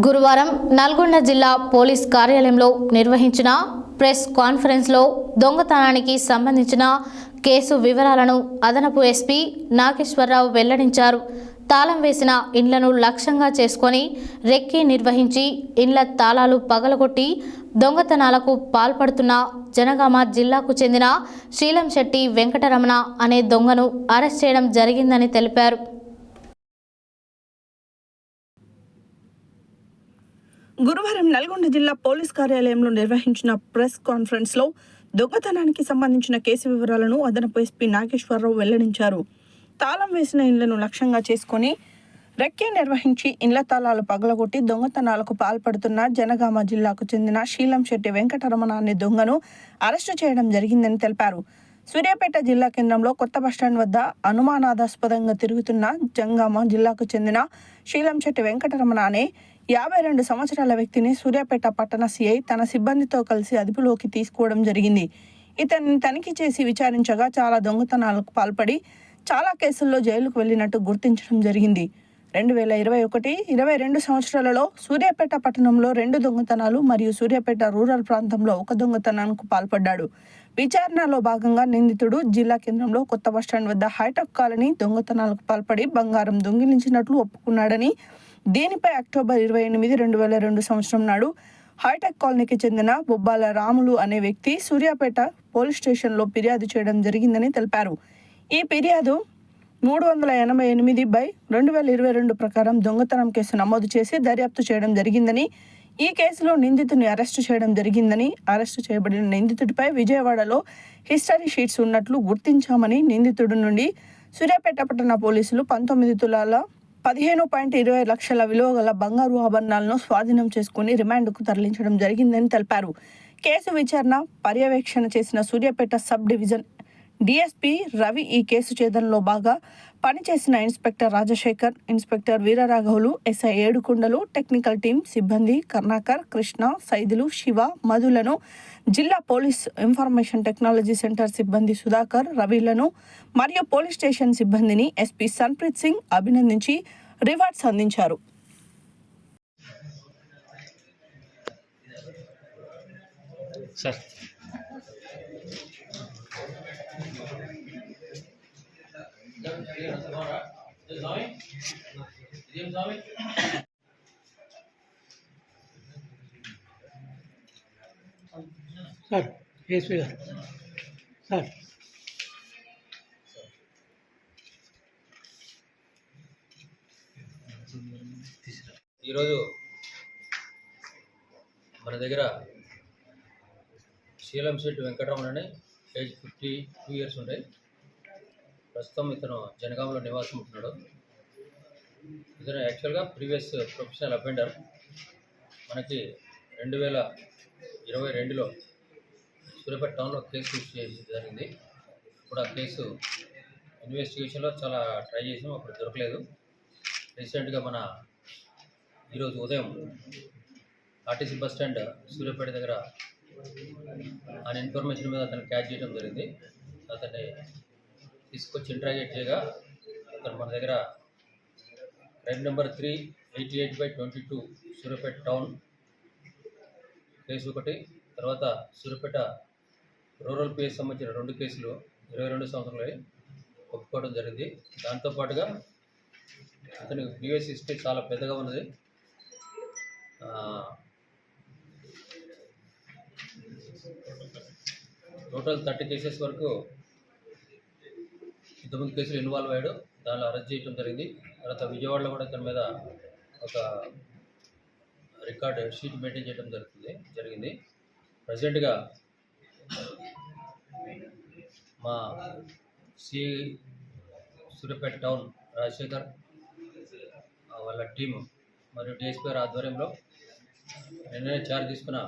గురువారం నల్గొండ జిల్లా పోలీస్ కార్యాలయంలో నిర్వహించిన ప్రెస్ కాన్ఫరెన్స్లో దొంగతనానికి సంబంధించిన కేసు వివరాలను అదనపు ఎస్పీ నాగేశ్వరరావు వెల్లడించారు. తాళం వేసిన ఇండ్లను లక్ష్యంగా చేసుకొని రెక్కి నిర్వహించి ఇండ్ల తాళాలు పగలగొట్టి దొంగతనాలకు పాల్పడుతున్న జనగామ జిల్లాకు చెందిన శీలం శెట్టి వెంకటరమణ అనే దొంగను అరెస్ట్ చేయడం జరిగిందని తెలిపారు. గురువారం నల్గొండ జిల్లా పోలీస్ కార్యాలయంలో నిర్వహించిన ప్రెస్ కాన్ఫరెన్స్లో దొంగతనానికి సంబంధించిన కేసు వివరాలను అదనపు ఎస్పీ నాగేశ్వరరావు వెల్లడించారు. తాళం వేసిన ఇళ్ళను లక్ష్యంగా చేసుకొని రెక్కే నిర్వహించి ఇండ్ల తాళాలు పగలగొట్టి దొంగతనాలకు పాల్పడుతున్న జనగామ జిల్లాకు చెందిన శీలం శెట్టి వెంకటరమణ అనే దొంగను అరెస్టు చేయడం జరిగిందని తెలిపారు. సూర్యాపేట జిల్లా కేంద్రంలో కొత్త బస్టాండ్ వద్ద అనుమానాదాస్పదంగా తిరుగుతున్న జంగామ జిల్లాకు చెందిన శీలంశెట్టి వెంకటరమణ అనే యాభై రెండు సంవత్సరాల వ్యక్తిని సూర్యాపేట పట్టణ సిఐ తన సిబ్బందితో కలిసి అదుపులోకి తీసుకోవడం జరిగింది. ఇతన్ని తనిఖీ చేసి విచారించగా చాలా దొంగతనాలకు పాల్పడి చాలా కేసుల్లో జైలుకు వెళ్ళినట్టు గుర్తించడం జరిగింది. రెండు వేల ఇరవై ఒకటి ఇరవై రెండు సంవత్సరాలలో సూర్యాపేట పట్టణంలో రెండు దొంగతనాలు మరియు సూర్యాపేట రూరల్ ప్రాంతంలో ఒక దొంగతనానికి పాల్పడ్డాడు. విచారణలో భాగంగా నిందితుడు జిల్లా కేంద్రంలో కొత్త బస్టాండ్ వద్ద హైటెక్ కాలనీ దొంగతనాలకు పాల్పడి బంగారం దొంగిలించినట్లు ఒప్పుకున్నాడని దీనిపై అక్టోబర్ ఇరవై ఎనిమిది రెండు వేల రెండు సంవత్సరం నాడు హైటెక్ కాలనీకి చెందిన బొబ్బాల రాములు అనే వ్యక్తి సూర్యాపేట పోలీస్ స్టేషన్లో ఫిర్యాదు చేయడం జరిగిందని తెలిపారు. ఈ ఫిర్యాదు మూడు వందల ఎనభై ఎనిమిది బై రెండు వేల ఇరవై రెండు ప్రకారం దొంగతనం కేసు నమోదు చేసి దర్యాప్తు చేయడం జరిగిందని ఈ కేసులో నిందితుని అరెస్టు చేయడం జరిగిందని అరెస్టు చేయబడిన నిందితుడిపై విజయవాడలో హిస్టరీ షీట్స్ ఉన్నట్లు గుర్తించామని నిందితుడి నుండి సూర్యాపేట పట్టణ పోలీసులు పంతొమ్మిది తులాల పదిహేను పాయింట్ ఇరవై లక్షల విలువ గల బంగారు ఆభరణాలను స్వాధీనం చేసుకుని రిమాండ్కు తరలించడం జరిగిందని తెలిపారు. కేసు విచారణ పర్యవేక్షణ చేసిన Suryapet sub division DSP Ravi ఈ కేసు ఛేదనలో బాగా పనిచేసిన ఇన్స్పెక్టర్ రాజశేఖర్ ఇన్స్పెక్టర్ వీరరాఘవులు ఎస్ఐ ఏడుకొండలు టెక్నికల్ టీం సిబ్బంది కర్ణాకర్ కృష్ణ సైదులు శివ మధులను జిల్లా పోలీస్ ఇన్ఫర్మేషన్ టెక్నాలజీ సెంటర్ సిబ్బంది సుధాకర్ రవిలను మరియు పోలీస్ స్టేషన్ సిబ్బందిని ఎస్పీ సన్ప్రీత్ సింగ్ అభినందించి రివార్డ్స్ అందించారు. సార్ సార్ ఏసీ గారు. సార్. ఈరోజు మన దగ్గర శీలం శెట్టి వెంకటరమణని ఏజ్ ఫిఫ్టీ టూ ఇయర్స్ ఉంటాయి ప్రస్తుతం ఇతను జనగాంలో నివాసం ఉంటున్నాడు. ఇతను యాక్చువల్గా ప్రీవియస్ ప్రొఫెషనల్ అఫెండర్ మనకి రెండు వేల ఇరవై రెండులో సూర్యాపేట టౌన్లో కేసు చేసి జరిగింది. ఇప్పుడు ఆ కేసు ఇన్వెస్టిగేషన్లో చాలా ట్రై చేసాం అప్పుడు దొరకలేదు. రీసెంట్గా మన ఈరోజు ఉదయం ఆర్టీసీ బస్ స్టాండ్ సూర్యాపేట దగ్గర ఆయన ఇన్ఫర్మేషన్ మీద అతను క్యాచ్ చేయడం జరిగింది. అతన్ని తీసుకొచ్చి ఇంట్రాగేట్ చేయగా అతను మన దగ్గర crime number three eighty eight by twenty two Suryapet town case ఒకటి తర్వాత సూర్యాపేట రూరల్ పిఎస్ సంబంధించిన రెండు కేసులు ఇరవై రెండు సంవత్సరాలు ఒప్పుకోవడం జరిగింది. దాంతోపాటుగా అతనికి ప్రీవియస్ హిస్టరీ చాలా పెద్దగా ఉన్నది. టోటల్ థర్టీ కేసెస్ వరకు ఇంతకుముందు కేసులు ఇన్వాల్వ్ అయ్యాడు. దానిలో అరెస్ట్ చేయడం జరిగింది. తర్వాత విజయవాడలో కూడా ఇతని మీద ఒక రికార్డ్ షీట్ మెయింటైన్ చేయడం జరుగుతుంది జరిగింది. ప్రజెంట్గా మా సి సూర్యాపేట టౌన్ రాజశేఖర్ వాళ్ళ టీము మరియు డిఎస్పీ ఆధ్వర్యంలో నిన్ననే చార్జ్ తీసుకున్న